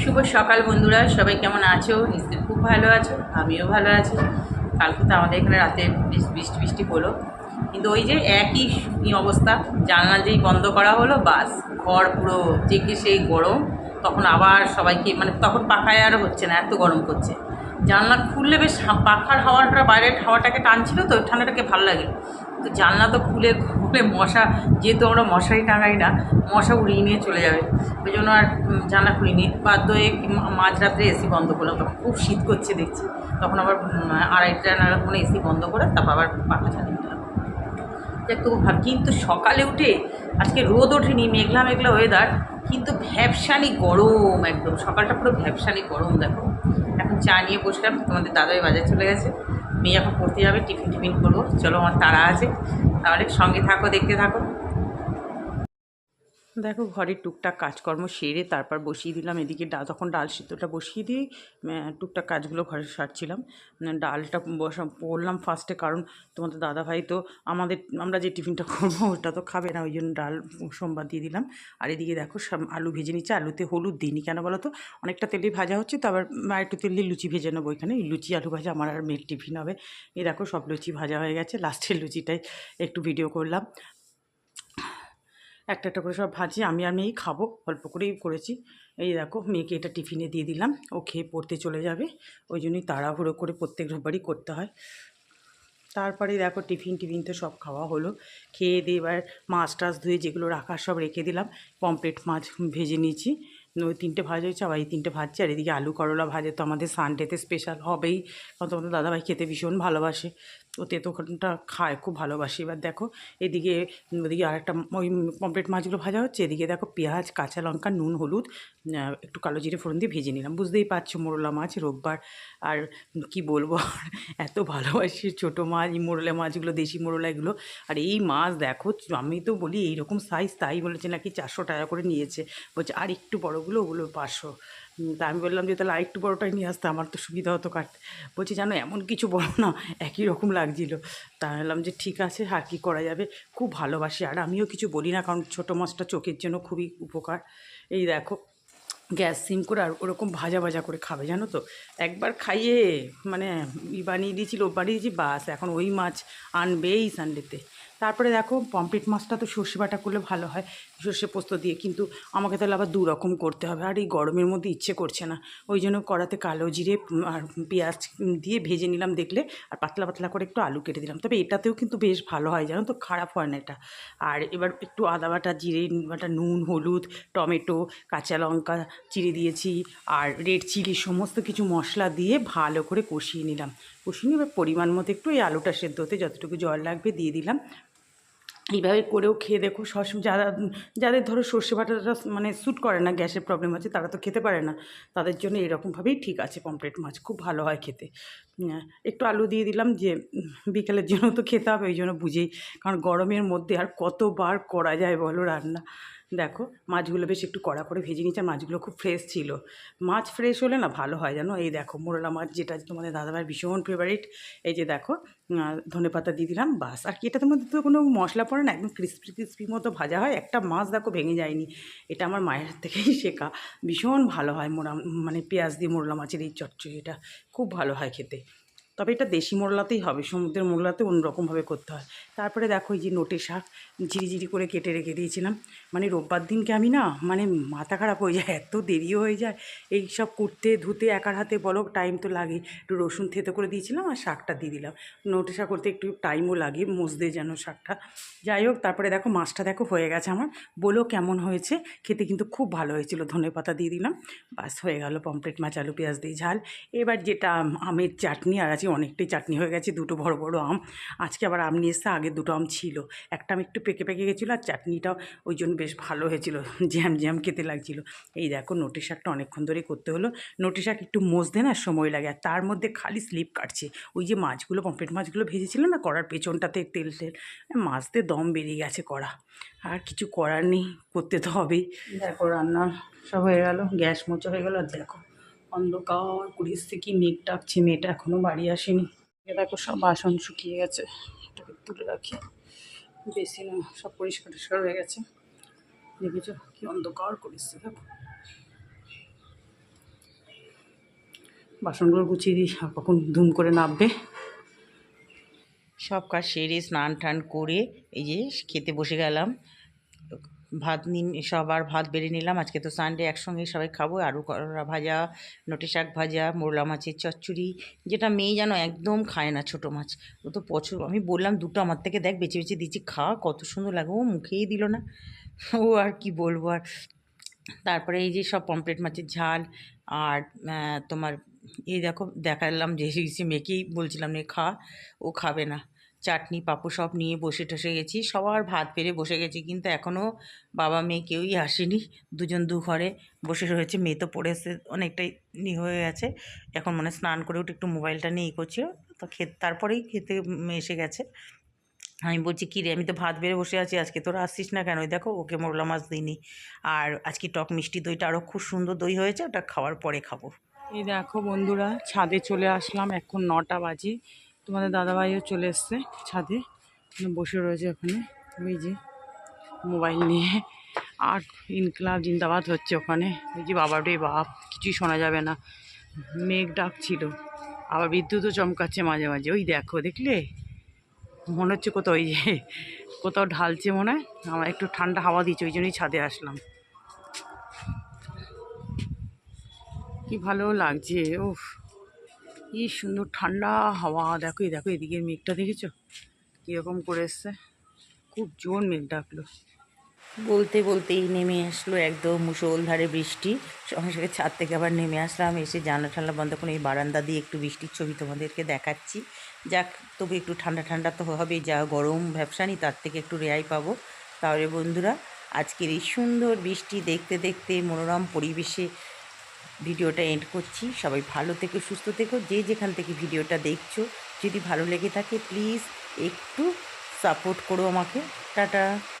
শুভ সকাল বন্ধুরা, সবাই কেমন আছো? নিশ্চয় খুব ভালো আছো, আমিও ভালো আছি। কালকে তো আমাদের এখানে রাতে বেশ বৃষ্টি বৃষ্টি হলো। কিন্তু ওই যে একই অবস্থা, জানলা যেই বন্ধ করা হলো, বাস, ঘর পুরো জেগে সেই গরম। তখন আবার সবাইকে মানে তখন পাখায় আর হচ্ছে না, এত গরম করছে জানলা খুললে বেশ পাখার হাওয়াটা, বাইরের হাওয়াটাকে টানছিল তো ঠান্ডাটাকে ভালো লাগে। তো জানলা তো খুলে খুলে মশা, যেহেতু আমরা মশারি টাঙাই না, মশা উড়িয়ে নিয়ে চলে যাবে। ওই জন্য আর জানলা খুলিনি। বাধ্য হয়ে মাঝ মাঝরাত্রে এসি বন্ধ করলাম। তখন খুব শীত করছে দেখছি। তখন আবার আড়াইটা নাগাদ কোনো এসি বন্ধ করে তারপর আবার পাখা চালিয়ে দেখ তবু ভাব, কিন্তু সকালে উঠে, আজকে রোদ ওঠেনি, মেঘলা মেঘলা ওয়েদার কিন্তু ভ্যাবসানি গরম একদম। সকালটা পুরো ভ্যাবসানি গরম, দেখো। এখন চা নিয়ে বসলাম, তোমাদের দাদাই বাজার চলে গেছে। মেয়ে এখন পড়তে যাবে, টিফিন টিফিন করব। চলো, আমার তাড়া আছে। তাহলে সঙ্গে থাকো, দেখতে থাকো। দেখো ঘরের টুকটাক কাজকর্ম সেরে তারপর বসিয়ে দিলাম। এদিকে ডাল তখন ডাল সিদ্ধটা বসিয়ে দিয়ে টুকটাক কাজগুলো ঘরে সারছিলাম। ডালটা বসা বললাম ফার্স্টে কারণ তোমাদের দাদাভাই তো আমাদের, আমরা যে টিফিনটা করব ওটা তো খাবে না, ওই জন্য ডাল সোমবার দিয়ে দিলাম। আর এদিকে দেখো আলু ভেজে নিচ্ছে, আলুতে হলুদ দিইনি। কেন বলো তো অনেকটা তেলে ভাজা হচ্ছে, তো আবার একটু তেল দিয়ে লুচি ভেজে নেব এই লুচি, আলু ভাজা আমার আর মেয়ের টিফিন হবে। এই দেখো সব লুচি ভাজা হয়ে গেছে। লাস্টের লুচিটাই একটু ভিডিও করলাম। একটা একটা করে সব ভাজি আমি আর মেয়েই খাব। অল্প করেই করেছি। এই দেখো, মেয়েকে এটা টিফিনে দিয়ে দিলাম। ও খেয়ে পড়তে চলে যাবে। ওই জন্যই তাড়াহুড়ো করে প্রত্যেক রোববারই করতে হয়। তারপরে দেখো, টিফিন টিফিন তো সব খাওয়া হলো। খেয়ে দিয়ে এবার মাছ টাছ ধুয়ে যেগুলো রাখার সব রেখে দিলাম। পমপ্লেট মাছ ভেজে নিয়েছি। ওই তিনটে ভাজা হয়েছে, আবার এই তিনটে ভাজছে। আর এদিকে আলু করলা ভাজে তো আমাদের সানডেতে স্পেশাল হবেই। কারণ তোমাদের দাদাভাই খেতে ভীষণ ভালোবাসে। ও তেতোখানটা খায়, খুব ভালোবাসি। এবার দেখো, এদিকে, ওদিকে আরেকটা ওই পমপ্লেট মাছগুলো ভাজা হচ্ছে, এদিকে দেখো পেঁয়াজ, কাঁচা লঙ্কা, নুন, হলুদ একটু কালো জিরে ফোড়ন দিয়ে ভেজে নিলাম। বুঝতেই পারছ মোরলা মাছ রোববার, আর কি বলব এত ভালোবাসি ছোটো মাছ মোরলা মাছগুলো, দেশি মোরলা এগুলো। আর এই মাছ দেখো, আমি তো বলি এইরকম সাইজ তাই বলেছে নাকি চারশো টাকা করে নিয়েছে। বলছে, আর একটু বড়গুলো, ওগুলো পাঁচশো। তা আমি বললাম যে, তাহলে আর একটু বড়োটাই নিয়ে আসতে, আমার তো সুবিধা হতো কাটতে বলছি, জানো, এমন কিছু বড় না, একই রকম লাগছিল। তা বললাম যে ঠিক আছে, আর কী করা যাবে? খুব ভালোবাসি। আর আমিও কিছু বলি না, কারণ ছোটো মাছটা চোখের জন্য খুবই উপকার। এই দেখো, গ্যাস সিম করে আর ওরকম ভাজা ভাজা করে খাবে, জানো তো? একবার খাইয়ে মানে ই বানিয়ে দিয়েছিল, বানিয়ে দিয়েছি, বাস। এখন ওই মাছ আনবেই সানডেতে তারপরে দেখো পমপ্লেট মাছটা তো সর্ষে বাটা করলে ভালো হয়, সর্ষে পোস্ত দিয়ে। কিন্তু আমাকে তাহলে আবার দুরকম করতে হবে, আর এই গরমের মধ্যে ইচ্ছে করছে না। ওই জন্য কড়াতে কালো জিরে আর পেঁয়াজ দিয়ে ভেজে নিলাম দেখলে, আর পাতলা পাতলা করে একটু আলু কেটে দিলাম। তবে এটাতেও কিন্তু বেশ ভালো হয়, জানো তো? খারাপ হয় না এটা। আর এবার একটু আদা বাটা, জিরে বাটা, নুন, হলুদ, টমেটো, কাঁচা লঙ্কা চিড়ে দিয়েছি, আর রেড চিলি সমস্ত কিছু মশলা দিয়ে ভালো করে কষিয়ে নিলাম। কষিয়ে নিয়ে পরিমাণ মতো একটু এই আলুটা সেদ্ধ হতে যতটুকু জল লাগবে দিয়ে দিলাম। এইভাবে করেও খেয়ে দেখো সবসময় যারা, যাদের ধরো সর্ষে বাটাটা মানে স্যুট করে না, গ্যাসের প্রবলেম আছে, তারা তো খেতে পারে না। তাদের জন্য এরকমভাবেই ঠিক আছে পমপ্লেট মাছ, খুব ভালো হয় খেতে। একটু আলু দিয়ে দিলাম যে, বিকেলের জন্য তো খেতে হবে, ওই জন্য বুঝেই। কারণ গরমের মধ্যে আর কতবার করা যায় বলো রান্না? দেখো, মাছগুলো বেশ একটু কড়া করে ভেজে নিয়েছে মাছগুলো খুব ফ্রেশ ছিল। মাছ ফ্রেশ হলে না ভালো হয় জানো? এই দেখো, মোরলা মাছ যেটা তোমাদের দাদাভাইয়ের ভীষণ ফেভারিট এই যে দেখো ধনে পাতা দিয়ে দিলাম, বাস। আর কি এটার মধ্যে তো কোনো মশলা পড়ে না, একদম ক্রিস্পি ক্রিস্পি মতো ভাজা হয়, একটা মাছ দেখো ভেঙে যায়নি। এটা আমার মায়ের থেকেই শেখা। ভীষণ ভালো হয় মোরা মানে পেঁয়াজ দিয়ে মোরলা মাছের এই চচ্চড়িটা। খুব ভালো হয় খেতে। তবে এটা দেশি মোরলাতেই হবে, সমুদ্রের মোরলাতে অন্যরকমভাবে করতে হয়। তারপরে দেখো এই যে নোটে শাক, ঝিরিঝিরি করে কেটে রেখে দিয়েছিলাম। মানে রোববার দিনকে আমি না মানে মাথা খারাপ হয়ে যায়, এত দেরিও হয়ে যায়। এই সব কুটতে, ধুতে, একার হাতে বলো টাইম তো লাগে। একটু রসুন থেতো করে দিয়েছিলাম আর শাকটা দিয়ে দিলাম। নোটে শাক করতে একটু টাইমও লাগে, মজদে যেন শাকটা। যাই হোক, তারপরে দেখো মাছটা দেখো হয়ে গেছে আমার। বলো কেমন হয়েছে? খেতে কিন্তু খুব ভালো হয়েছিল। ধনে পাতা দিয়ে দিলাম। বাস হয়ে গেল পমপ্লেট মাছ, আলু, পেঁয়াজ দিয়ে ঝাল। এবার যেটা আমের চাটনি, আর আজকে অনেকটাই চাটনি হয়ে গেছে, দুটো বড় বড় আম। আজকে আবার আম নিয়ে এসে আগে দুটো আম ছিল। একটা আম একটু পেকে পেকে গেছিল, আর চাটনিটাও ওই জন্য বেশ ভালো হয়েছিল, জ্যাম জ্যাম খেতে লাগছিল। এই দেখো নোটে শাকটা অনেকক্ষণ ধরেই করতে হলো। নোটে শাক একটু মজতে না সময় লাগে আর তার মধ্যে খালি স্লিপ কাটছে। ওই যে মাছগুলো পমপ্লেট মাছগুলো ভেজেছিল না কড়ার পেছনটাতে তেল টেল মাছতে দম বেরিয়ে গেছে কড়া। আর কিছু করার নেই, করতে তো হবেই। দেখো রান্না সব হয়ে গেল, গ্যাস মোচা হয়ে গেল আর দেখো অন্ধকার কুড়ি থেকে মেঘ ডাকছে, মেয়েটা এখনও বাড়ি আসেনি। দেখো সব বাসন শুকিয়ে গেছে তুলে রাখি। বেশি না সব পরিষ্কার টরিষ্কার হয়ে গেছে। দেখেছ? কি অন্ধকার করেছে, দেখো। বাসনগুলো গুছিয়ে দিই, আর কখন ধুম করে নামবে। সব কাজ সেরে স্নান টান করে এই যে খেতে বসে গেলাম। ভাত নিন, সবার ভাত বেড়ে নিলাম। আজকে তো সানডে একসঙ্গে সবাই খাব। আলু করলা ভাজা নটে শাক ভাজা, মোরলা মাছের চচ্চড়ি, যেটা মেয়ে যেন একদম খায় না ছোটো মাছ। ও তো পছন্দ আমি বললাম, দুটো আমার থেকে দেখ, বেছে বেছে দিচ্ছি খা, কত সুন্দর লাগে। ও মুখেই দিল না। ও আর কি বলব আর। তারপরে এই যে সব পমপ্লেট মাছের ঝাল আর তোমার এই দেখো, দেখালাম যে মেয়েকেই বলছিলাম নে খা, ও খাবে না। চাটনি পাপু সব নিয়ে বসে টসে গেছি। সবার ভাত পেরে বসে গেছি, কিন্তু এখনও বাবা মেয়ে কেউই আসেনি। দুজন দু ঘরে বসে রয়েছে। মেয়ে তো পড়ে এসে অনেকটাই ই হয়ে গেছে। এখন মানে স্নান করে উঠে একটু মোবাইলটা নিয়ে ই করছিল। তো খে তারপরেই খেতে এসে গেছে। আমি বলছি, কী রে, আমি তো ভাত বেড়ে বসে আছি, আজকে তোরা আসছিস না কেন? দেখো, ওকে মোরলা মাছ দিইনি। আর আজকে টক মিষ্টি দইটা আরও খুব সুন্দর দই হয়েছে, ওটা খাওয়ার পরে খাব। এই দেখো বন্ধুরা, ছাদে চলে আসলাম, এখন নটা বাজে। তোমাদের দাদাভাইও চলে এসছে ছাদে। বসে রয়েছে ওখানে। ওই যে মোবাইল নিয়ে। আর ইনকলাব জিন্দাবাদ হচ্ছে ওখানে। ওই যে রে বাপ, কিছুই শোনা যাবে না। মেঘ ডাকছিল। আবার বিদ্যুৎও চমকাচ্ছে মাঝে মাঝে। ওই দেখো, দেখলে? মনে হচ্ছে কোথাও ওই যে কোথাও ঢালছে মনে হয়। আমার একটু ঠান্ডা হাওয়া দিচ্ছে, ওই জন্যই ছাদে আসলাম। কি ভালো লাগছে, উফ। কি সুন্দর ঠান্ডা হাওয়া। দেখো দেখো এদিকে মেঘটা দেখেছ? কীরকম করে এসছে। খুব জোর মেঘ ডাকলো। বলতে বলতেই নেমে আসলো একদম মুষলধারে বৃষ্টি। সঙ্গে সঙ্গে ছাদ থেকে আবার নেমে আসলাম, এসে জানলা ঠান্ডা বন্ধ করে এই বারান্দা দিয়ে একটু বৃষ্টির ছবি তোমাদেরকে দেখাচ্ছি। যাক, তবু একটু ঠান্ডা ঠান্ডা তো হবে, যা গরম ব্যবসা ব্যবসানি তার থেকে একটু রেহাই পাবো। তাহলে বন্ধুরা, আজকের এই সুন্দর বৃষ্টি দেখতে দেখতে মনোরম পরিবেশে ভিডিওটা এন্ড করছি। সবাই ভালো থেকে, সুস্থ থেকো। যে যেখান থেকে ভিডিওটা দেখছ, যদি ভালো লেগে থাকে প্লিজ একটু সাপোর্ট করো আমাকে। টাটা।